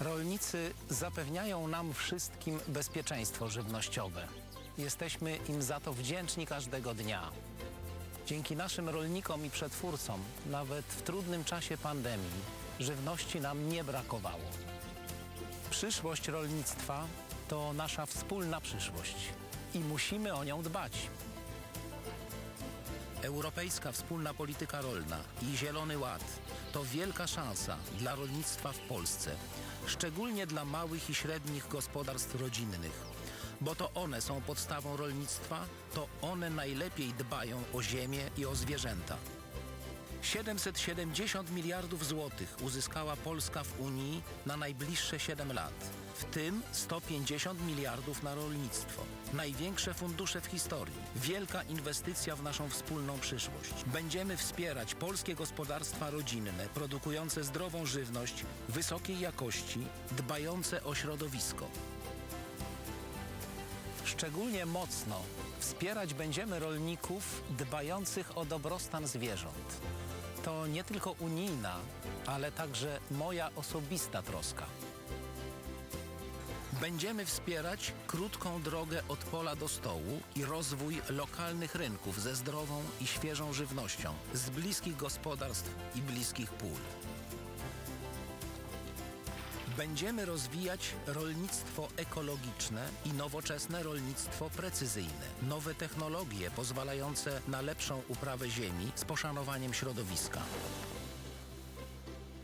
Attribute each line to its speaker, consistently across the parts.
Speaker 1: Rolnicy zapewniają nam wszystkim bezpieczeństwo żywnościowe. Jesteśmy im za to wdzięczni każdego dnia. Dzięki naszym rolnikom i przetwórcom, nawet w trudnym czasie pandemii, żywności nam nie brakowało. Przyszłość rolnictwa to nasza wspólna przyszłość i musimy o nią dbać. Europejska wspólna polityka rolna i Zielony Ład to wielka szansa dla rolnictwa w Polsce, szczególnie dla małych i średnich gospodarstw rodzinnych, bo to one są podstawą rolnictwa, to one najlepiej dbają o ziemię i o zwierzęta. 770 miliardów złotych uzyskała Polska w Unii na najbliższe 7 lat, w tym 150 miliardów na rolnictwo. Największe fundusze w historii. Wielka inwestycja w naszą wspólną przyszłość. Będziemy wspierać polskie gospodarstwa rodzinne, produkujące zdrową żywność wysokiej jakości, dbające o środowisko. Szczególnie mocno wspierać będziemy rolników dbających o dobrostan zwierząt. To nie tylko unijna, ale także moja osobista troska. Będziemy wspierać krótką drogę od pola do stołu i rozwój lokalnych rynków ze zdrową i świeżą żywnością z bliskich gospodarstw i bliskich pól. Będziemy rozwijać rolnictwo ekologiczne i nowoczesne rolnictwo precyzyjne. Nowe technologie pozwalające na lepszą uprawę ziemi z poszanowaniem środowiska.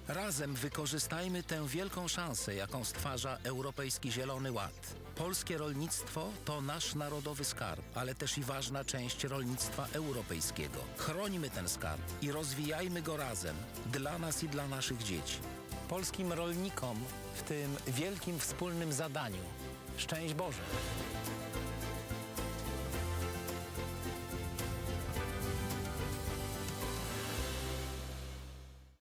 Speaker 1: Razem wykorzystajmy tę wielką szansę, jaką stwarza Europejski Zielony Ład. Polskie rolnictwo to nasz narodowy skarb, ale też i ważna część rolnictwa europejskiego. Chrońmy ten skarb i rozwijajmy go razem, dla nas i dla naszych dzieci. Polskim rolnikom w tym wielkim wspólnym zadaniu. Szczęść Boże!